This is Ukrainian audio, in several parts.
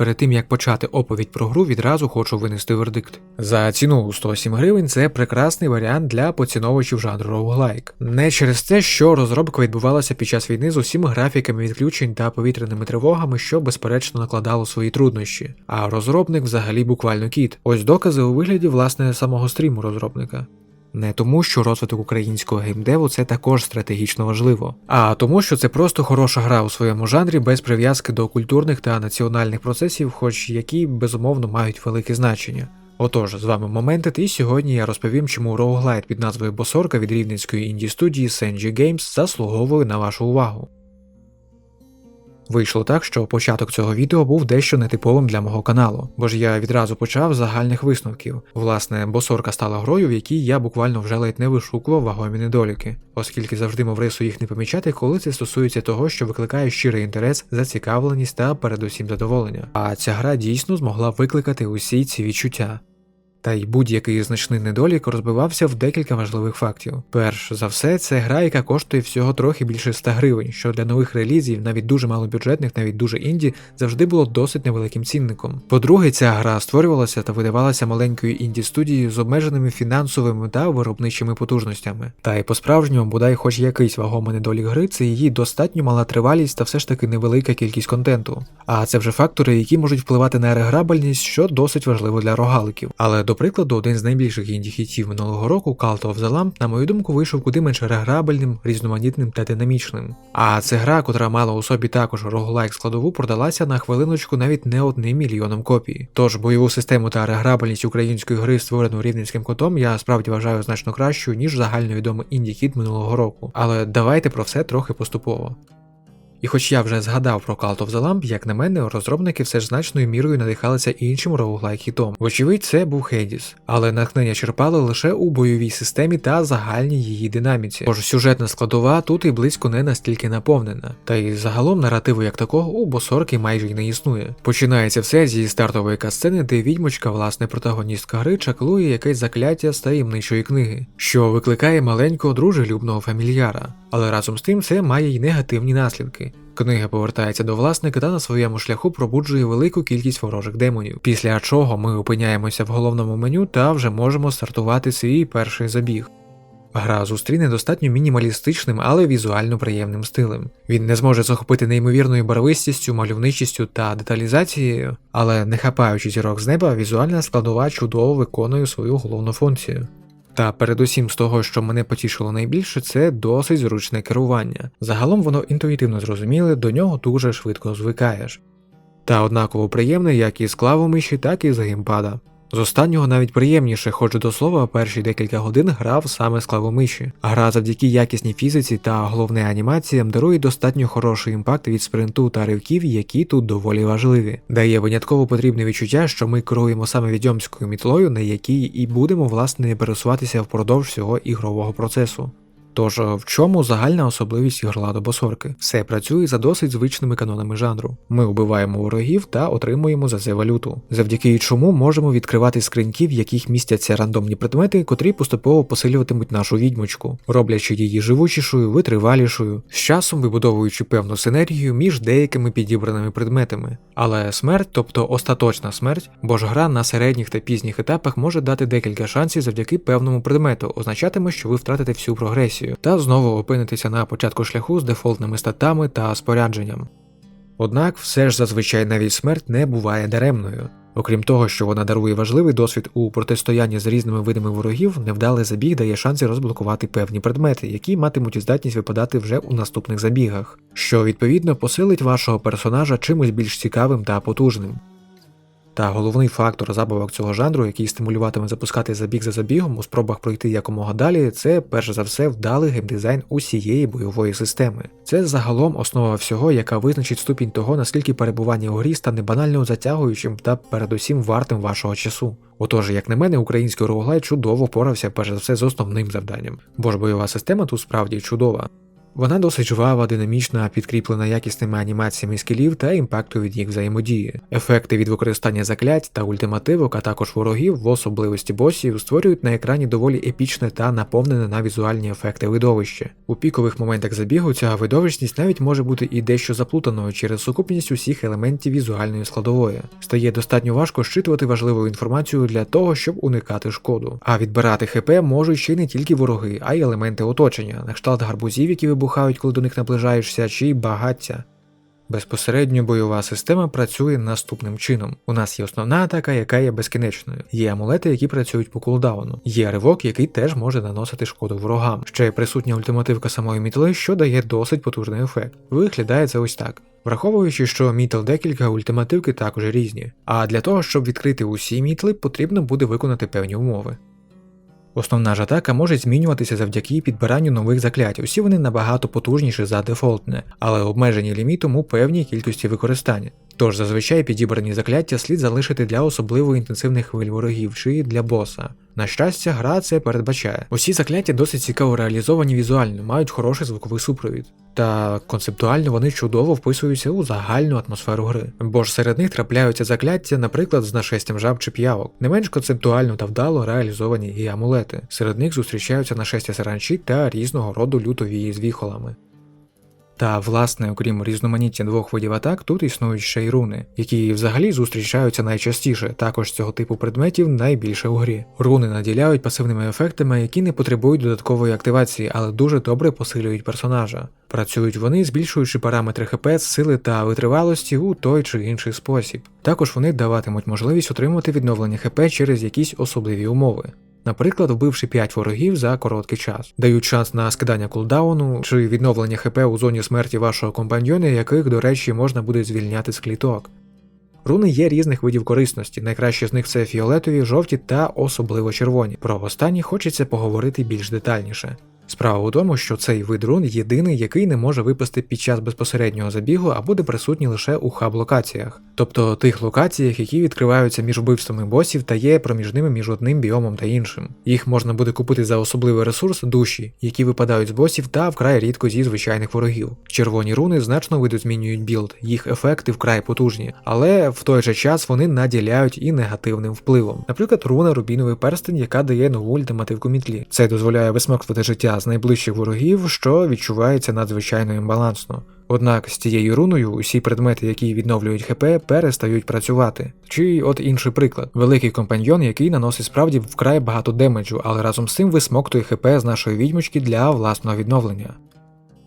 перед тим як почати оповідь про гру, відразу хочу винести вердикт. За ціну у 107 гривень це прекрасний варіант для поціновувачів жанру роуглайк. Не через те, що розробка відбувалася під час війни з усіма графіками відключень та повітряними тривогами, що безперечно накладало свої труднощі. А розробник взагалі буквально кіт. Ось докази у вигляді власне самого стріму розробника. Не тому, що розвиток українського геймдеву це також стратегічно важливо, а тому, що це просто хороша гра у своєму жанрі без прив'язки до культурних та національних процесів, хоч які безумовно мають велике значення. Отож, з вами Моментит, і сьогодні я розповім, чому роуглайт під назвою Босорка від рівненської інді студії Senji Games заслуговує на вашу увагу. Вийшло так, що початок цього відео був дещо нетиповим для мого каналу, бо ж я відразу почав з загальних висновків. Власне, босорка стала грою, в якій я буквально вже ледь не вишукував вагомі недоліки, оскільки завжди мав рису їх не помічати, коли це стосується того, що викликає щирий інтерес, зацікавленість та передусім задоволення. А ця гра дійсно змогла викликати усі ці відчуття. Та й будь-який значний недолік розбивався в декілька важливих фактів. Перш за все, це гра, яка коштує всього трохи більше 100 гривень, що для нових релізів, навіть дуже малобюджетних, навіть дуже інді, завжди було досить невеликим цінником. По-друге, ця гра створювалася та видавалася маленькою інді студією з обмеженими фінансовими та виробничими потужностями. Та й по-справжньому, бодай хоч якийсь вагомий недолік гри, це її достатньо мала тривалість та все ж таки невелика кількість контенту. А це вже фактори, які можуть впливати на реграбельність, що досить важливо для рогаликів. Але до прикладу, один з найбільших інді-хітів минулого року, Cult of the Lamp, на мою думку, вийшов куди менш реграбельним, різноманітним та динамічним. А це гра, котра мала у собі також роглайк складову, продалася на хвилиночку навіть не одним мільйоном копій. Тож бойову систему та реграбельність української гри, створену рівненським котом, я справді вважаю значно кращою, ніж загальновідомий інді-хіт минулого року. Але давайте про все трохи поступово. І хоч я вже згадав про Cult of the Lamp, як на мене, розробники все ж значною мірою надихалися іншим роуглайк хітом. Вочевидь, це був Hades. але натхнення черпали лише у бойовій системі та загальній її динаміці. Тож сюжетна складова тут і близько не настільки наповнена. Та й загалом наративу як такого у босорки майже й не існує. Починається все зі стартової касцени, де відьмочка, власне протагоністка гри, чаклує якесь закляття з таємничої книги, що викликає маленького дружелюбного фамільяра. Але разом з тим це має й негативні наслідки. Книга повертається до власника та на своєму шляху пробуджує велику кількість ворожих демонів, після чого ми опиняємося в головному меню та вже можемо стартувати свій перший забіг. Гра зустріне достатньо мінімалістичним, але візуально приємним стилем. Він не зможе захопити неймовірною барвистістю, мальовничістю та деталізацією, але не хапаючи зірок з неба, візуальна складова чудово виконує свою головну функцію. Та передусім з того, що мене потішило найбільше, це досить зручне керування. Загалом воно інтуїтивно зрозуміле, до нього дуже швидко звикаєш. Та однаково приємне як із клавомиші, так і з геймпада. З останнього навіть приємніше, хоч до слова, перші декілька годин грав саме з клавомиші. Гра завдяки якісній фізиці та головне анімаціям дарує достатньо хороший імпакт від спринту та ривків, які тут доволі важливі. Дає винятково потрібне відчуття, що ми керуємо саме відьомською мітлою, на якій і будемо власне пересуватися впродовж всього ігрового процесу. Тож в чому загальна особливість Герладо Босорки? Все працює за досить звичними канонами жанру. Ми вбиваємо ворогів та отримуємо за це валюту, завдяки чому можемо відкривати скриньки, в яких містяться рандомні предмети, котрі поступово посилюватимуть нашу відьмочку, роблячи її живучішою, витривалішою, з часом вибудовуючи певну синергію між деякими підібраними предметами. Але смерть, тобто остаточна смерть, бо ж гра на середніх та пізніх етапах може дати декілька шансів завдяки певному предмету, означатиме, що ви втратите всю прогресію та знову опинитися на початку шляху з дефолтними статами та спорядженням. Однак все ж зазвичай навіть смерть не буває даремною. Окрім того, що вона дарує важливий досвід у протистоянні з різними видами ворогів, невдалий забіг дає шанси розблокувати певні предмети, які матимуть здатність випадати вже у наступних забігах, що відповідно посилить вашого персонажа чимось більш цікавим та потужним. Та головний фактор забавок цього жанру, який стимулюватиме запускати забіг за забігом у спробах пройти якомога далі, це перш за все вдалий геймдизайн усієї бойової системи. Це загалом основа всього, яка визначить ступінь того, наскільки перебування у грі стане банально затягуючим та передусім вартим вашого часу. Отож, як на мене, український роуглайт чудово впорався перш за все з основним завданням, бо ж бойова система тут справді чудова. Вона досить жвава, динамічна, підкріплена якісними анімаціями скілів та імпакту від їх взаємодії. Ефекти від використання заклять та ультимативок, а також ворогів, в особливості босів, створюють на екрані доволі епічне та наповнене на візуальні ефекти видовище. У пікових моментах забігу ця видовищність навіть може бути і дещо заплутаною через сукупність усіх елементів візуальної складової. Стає достатньо важко щитувати важливу інформацію для того, щоб уникати шкоду. А відбирати ХП можуть ще не тільки вороги, а й елементи оточення, на кшталт гарбузів, які вибухають, коли до них наближаєшся, чи багаття. Безпосередньо бойова система працює наступним чином. У нас є основна атака, яка є безкінечною. Є амулети, які працюють по кулдауну. Є ривок, який теж може наносити шкоду ворогам. Ще є присутня ультимативка самої мітли, що дає досить потужний ефект. Виглядає це ось так. Враховуючи, що мітл декілька, ультимативки також різні. А для того, щоб відкрити усі мітли, потрібно буде виконати певні умови. Основна ж атака може змінюватися завдяки підбиранню нових заклять. Усі вони набагато потужніші за дефолтне, але обмежені лімітом у певній кількості використання. Тож зазвичай підібрані закляття слід залишити для особливо інтенсивних хвиль ворогів чи для боса. На щастя, гра це передбачає. Усі закляття досить цікаво реалізовані візуально, мають хороший звуковий супровід. Та концептуально вони чудово вписуються у загальну атмосферу гри, бо ж серед них трапляються закляття, наприклад, з нашестям жаб чи п'явок. Не менш концептуально та вдало реалізовані і амулети. Серед них зустрічаються нашестя саранчі та різного роду лютовії з віхолами. Та, власне, окрім різноманіття двох видів атак, тут існують ще й руни, які взагалі зустрічаються найчастіше, також цього типу предметів найбільше у грі. Руни наділяють пасивними ефектами, які не потребують додаткової активації, але дуже добре посилюють персонажа. Працюють вони, збільшуючи параметри ХП, сили та витривалості у той чи інший спосіб. Також вони даватимуть можливість отримувати відновлення ХП через якісь особливі умови. Наприклад, вбивши 5 ворогів за короткий час, дають шанс на скидання кулдауну чи відновлення ХП у зоні смерті вашого компаньйона, яких, до речі, можна буде звільняти з кліток. Руни є різних видів корисності, найкраще з них це фіолетові, жовті та особливо червоні. Про останні хочеться поговорити більш детальніше. Справа у тому, що цей вид рун єдиний, який не може випасти під час безпосереднього забігу, а буде присутній лише у хаб-локаціях, тобто тих локаціях, які відкриваються між вбивствами босів та є проміжними між одним біомом та іншим. Їх можна буде купити за особливий ресурс душі, які випадають з босів та вкрай рідко зі звичайних ворогів. Червоні руни значно видозмінюють білд, їх ефекти вкрай потужні, але в той же час вони наділяють і негативним впливом. Наприклад, руна рубіновий перстень, яка дає нову ультимативку мітлі. Це дозволяє висмоктувати життя з найближчих ворогів, що відчувається надзвичайно імбалансно. Однак з цією руною усі предмети, які відновлюють ХП, перестають працювати. Чи от інший приклад: великий компаньйон, який наносить справді вкрай багато демеджу, але разом з цим висмоктує ХП з нашої відьмочки для власного відновлення.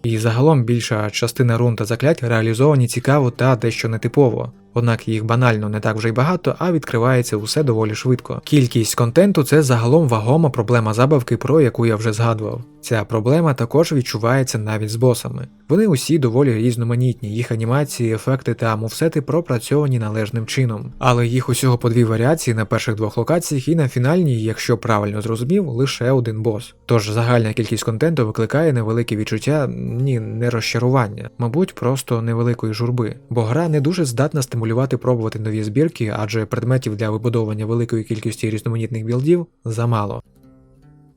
І загалом більша частина рун та заклять реалізовані цікаво та дещо нетипово. Однак їх банально не так вже й багато, а відкривається усе доволі швидко. Кількість контенту це загалом вагома проблема забавки, про яку я вже згадував. Ця проблема також відчувається навіть з босами. Вони усі доволі різноманітні, їх анімації, ефекти та мувсети пропрацьовані належним чином. Але їх усього по дві варіації на перших двох локаціях і на фінальній, якщо правильно зрозумів, лише один бос. Тож загальна кількість контенту викликає невелике відчуття, ні, не розчарування, мабуть, просто невеликої журби, бо гра не дуже здатна стимулювати пробувати нові збірки, адже предметів для вибудовування великої кількості різноманітних білдів замало.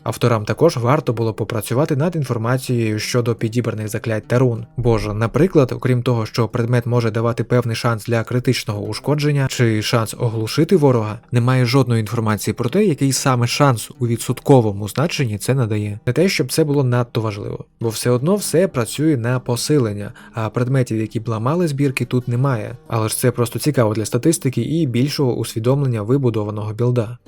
Авторам також варто було попрацювати над інформацією щодо підібраних заклять та рун. Бо ж, наприклад, окрім того, що предмет може давати певний шанс для критичного ушкодження чи шанс оглушити ворога, немає жодної інформації про те, який саме шанс у відсотковому значенні це надає. Не те, щоб це було надто важливо, бо все одно все працює на посилення, а предметів, які б ламали збірки, тут немає. Але ж це просто цікаво для статистики і більшого усвідомлення вибудованого білда.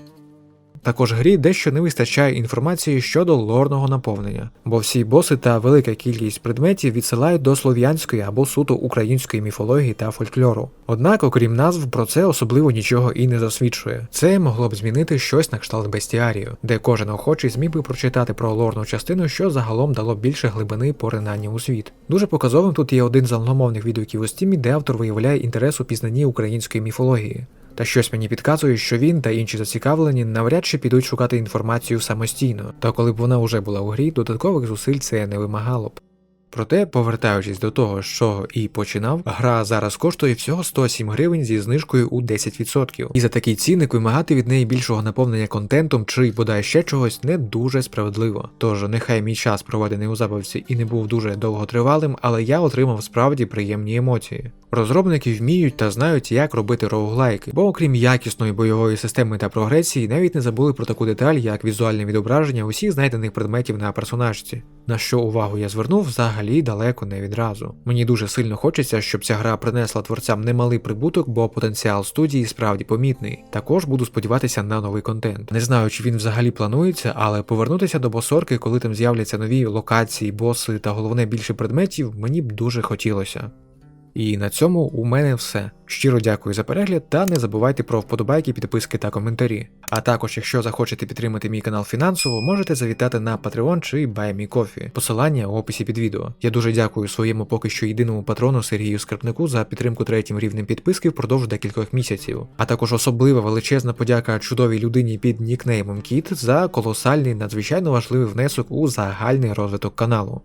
Також грі дещо не вистачає інформації щодо лорного наповнення, бо всі боси та велика кількість предметів відсилають до слов'янської або суто української міфології та фольклору. Однак, окрім назв, про це особливо нічого і не засвідчує. Це могло б змінити щось на кшталт бестіарію, де кожен охочий зміг би прочитати про лорну частину, що загалом дало більше глибини поринання у світ. Дуже показовим тут є один з англомовних відгуків у стімі, де автор виявляє інтерес у пізнанні української міфології. Та щось мені підказує, що він та інші зацікавлені навряд чи підуть шукати інформацію самостійно, та коли б вона вже була у грі, додаткових зусиль це не вимагало б. Проте, повертаючись до того, що і починав, гра зараз коштує всього 107 гривень зі знижкою у 10%. І за такий цінник вимагати від неї більшого наповнення контентом чи бодай ще чогось не дуже справедливо. Тож нехай мій час проведений у забавці і не був дуже довготривалим, але я отримав справді приємні емоції. Розробники вміють та знають, як робити роуглайки, бо окрім якісної бойової системи та прогресії, навіть не забули про таку деталь, як візуальне відображення усіх знайдених предметів на персонажці. На що увагу я звернув взагалі далеко не відразу. Мені дуже сильно хочеться, щоб ця гра принесла творцям немалий прибуток, бо потенціал студії справді помітний. Також буду сподіватися на новий контент. Не знаю, чи він взагалі планується, але повернутися до босорки, коли там з'являться нові локації, боси та головне більше предметів, мені б дуже хотілося. І на цьому у мене все. Щиро дякую за перегляд та не забувайте про вподобайки, підписки та коментарі. А також, якщо захочете підтримати мій канал фінансово, можете завітати на Patreon чи BuyMeCoffee. Посилання у описі під відео. Я дуже дякую своєму поки що єдиному патрону Сергію Скрипнику за підтримку третім рівнем підписки впродовж декількох місяців. А також особлива величезна подяка чудовій людині під нікнеймом Кіт за колосальний надзвичайно важливий внесок у загальний розвиток каналу.